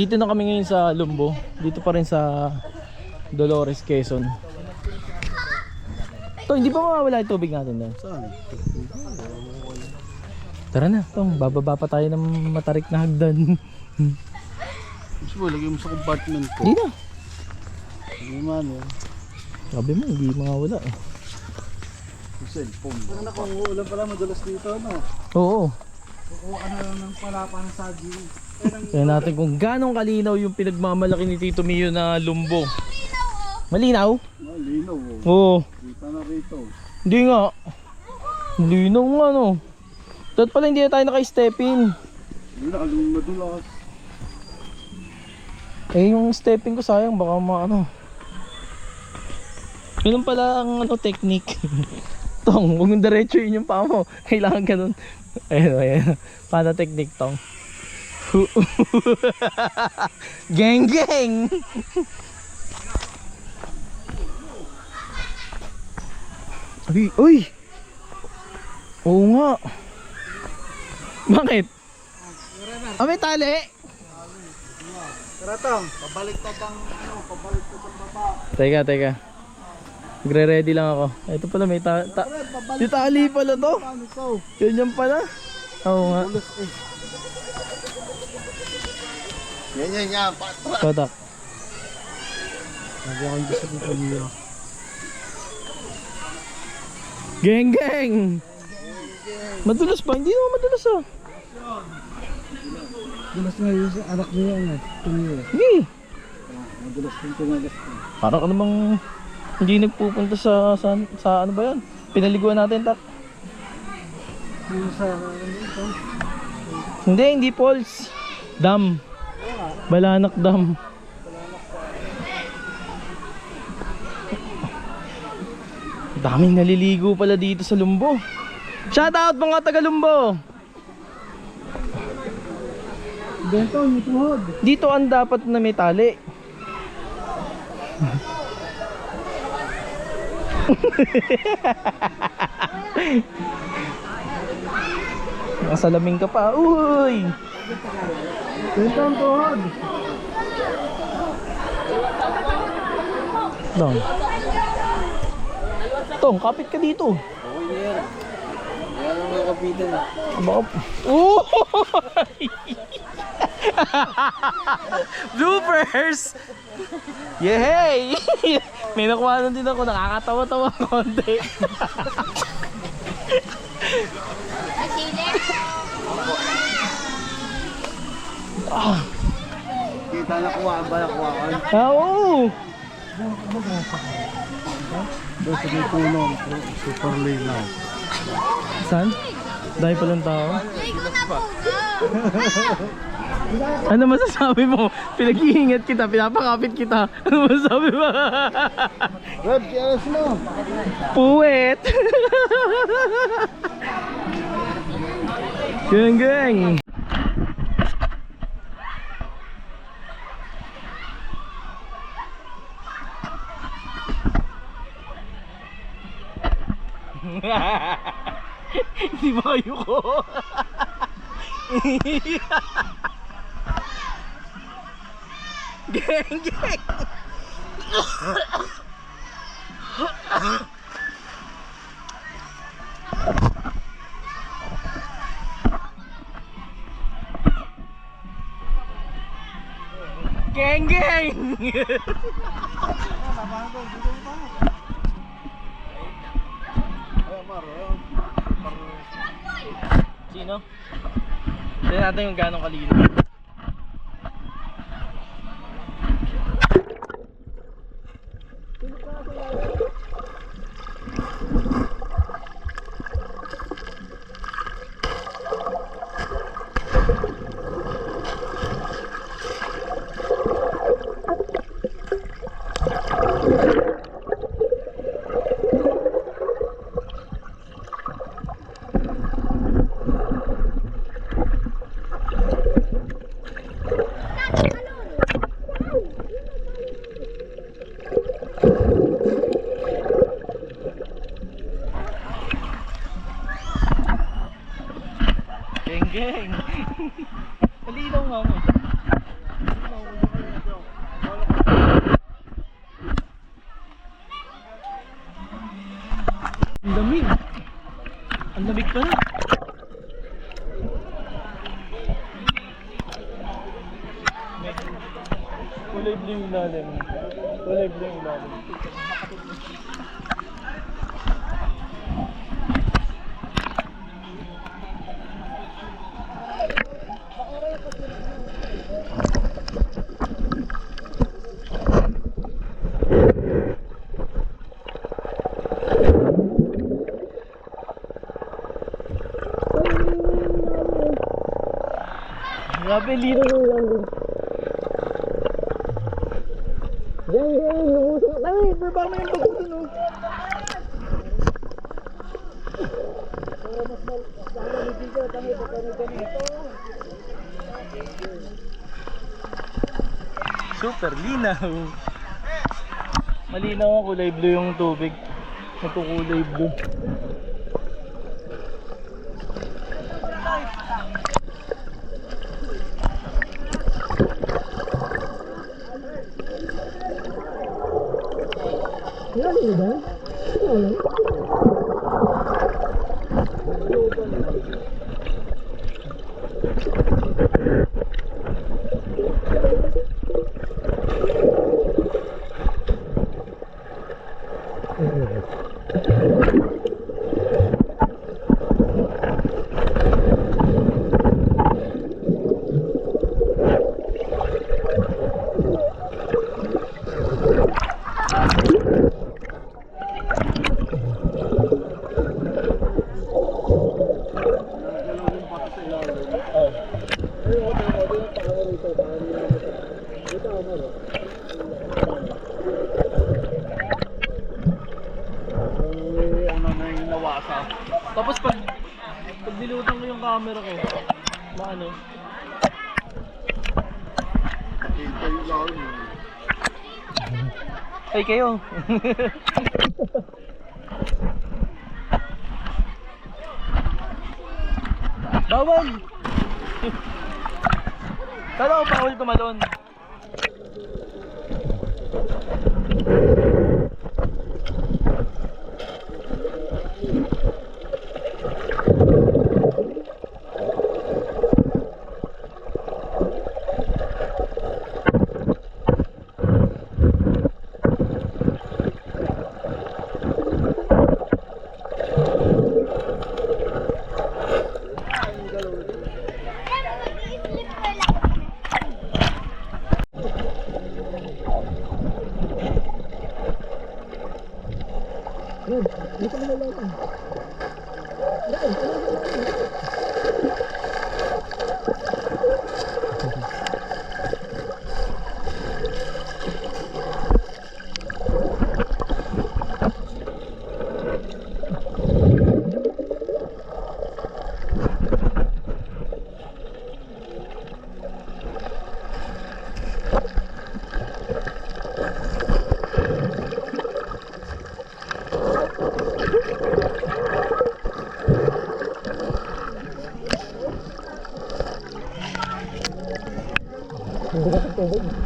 Dito na kami ngayon sa Lumbo. Dito pa rin sa Dolores, Quezon. To, hindi pa mawawala yung tubig natin doon. Saan? Tara na, tong bababa pa tayo ng matarik na hagdan. Gusto mo, lagay mo sa compartment ko. Hindi na. Hindi man eh. Sabi mo, hindi mawawala. eh. Yung cellphone. Ano na kung uulan pala madalas dito, no? Oo. Kukuha na lang ng palapa ng Tingnan natin kung ganong kalinaw yung pinagmamalaki ni Tito Mio na lumbo. Malinaw? Ah, linaw oh. Oo. Kita na rito. Hindi nga. Linaw nga no. Dapat pala hindi na tayo naka-step in. Kalung madulas. Eh yung stepping ko sayang baka maano. Ganun pala ang ano technique. tong, huwag mong diretso yun yung paa mo. Kailangan ganun. Ayun, ayun. Paano technique tong? gang gang! Uy, uy! Oo nga. Bakit? Ah, may tali? Tara tong, pabalik ka bang, ano, pabalik ka bang baba. Teka, teka. Nagre-ready lang ako. Ito pala may ta... ta Yung tali pala to. Yun yan pala. Oo nga. Yan, yan, yan. Patra. Patak. Lagi akong gusto dito niyo. Geng, geng! Madulas pa? Hindi naman madulas ah. Dulas nga yun sa anak niya yan eh. Tumiyo. Hindi. Madulas yung tumagas ko. Parang ka namang hindi nagpupunta sa, sa, sa ano ba yan? Pinaliguan natin, tak. Yung sa, ano ito? Hindi, hindi falls. Dam. Balanak Dam. Daming naliligo pala dito sa Lumbo. Shout out mga taga Lumbo. Bento, yung tuhod. Dito ang dapat na may tali. Nakasalaming ka pa. Uy! Bento ang tuhod. Dong. Tong, kapit ka dito. Okay yan. Wala nang nakapitan. Baka... Oh! Bloopers! Yehey! May nakuha na din ako. Nakakatawa-tawa ng konti. Kita na kuha ba na kuha ka? Ah, oo! Doon sa may puno. Super linaw. Saan? Dahil palang tao. ano masasabi mo? Pinag-iingat kita, pinapakapit kita. Ano masasabi mo? Red, kialas mo. Puwet! gang Hindi ba kayo ko? gang gang! Gang gang! Sino? Tignan natin yung gano'ng kalino. Geng geng. Malinaw nga mo. Ang damig. Ang damig pa na. Kulay blue yung lalim. Kulay blue yung lalim. Grabe, lino yung ilalim. Yan, yan, lumusok. Ay, baba mo yung bago dun, oh. Super linaw. Malinaw ang kulay blue yung tubig. Nagkukulay blue. Eh, ano na yung nawasa. Tapos pag pag nilutan ko yung camera ko, maano, Ito yung laon. Ay kayo. Bawal! Ko bawal tumalon. Oh.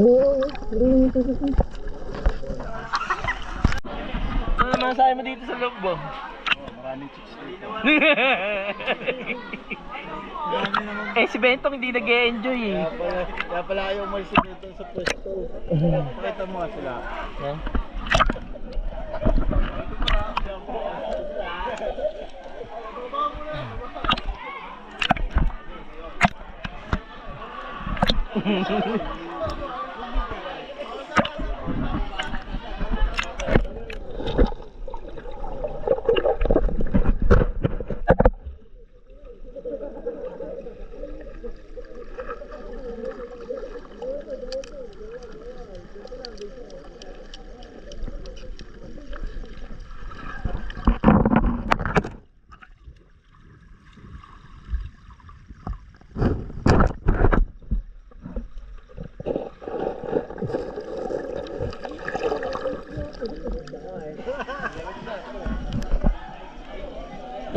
Ano pamasahe mo dito sa loob mo? Maraming chicks dito. eh, si Bentong hindi nag enjoy eh. Kaya pala, kaya pala ayaw umalis dito sa pwesto. Pakita mo nga sila. Yan.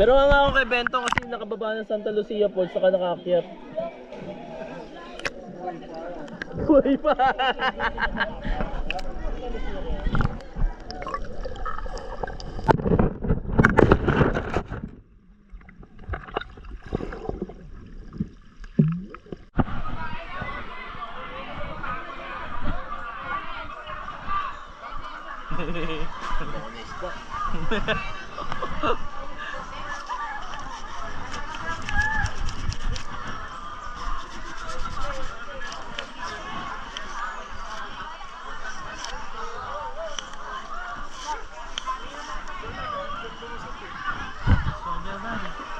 Pero nga ako kay Bentong kasi nakababa ng Santa Lucia Falls saka nakaakyat. Buhay pa!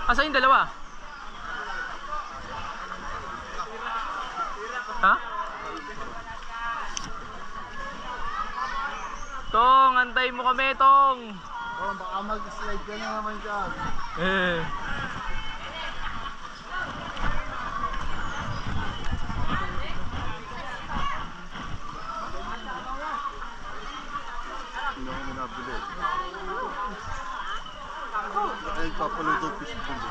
Asa yung dalawa? Ha? Tong, antay mo kami, Tong. Oh, baka mag-slide ka na naman dyan. Eh. Ay, fish pool.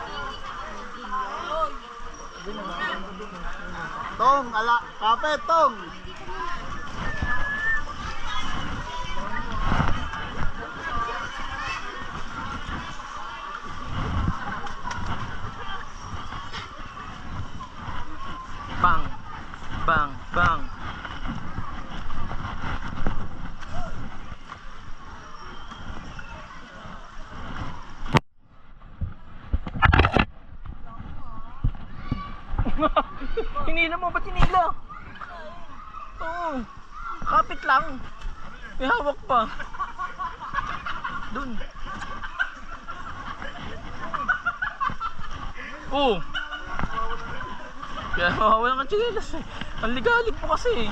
Tong, ala, kape, tong! Lang. May hawak pa. Dun. Oo. Kaya mawawalan kang chinelas eh. Ang ligalig mo kasi eh.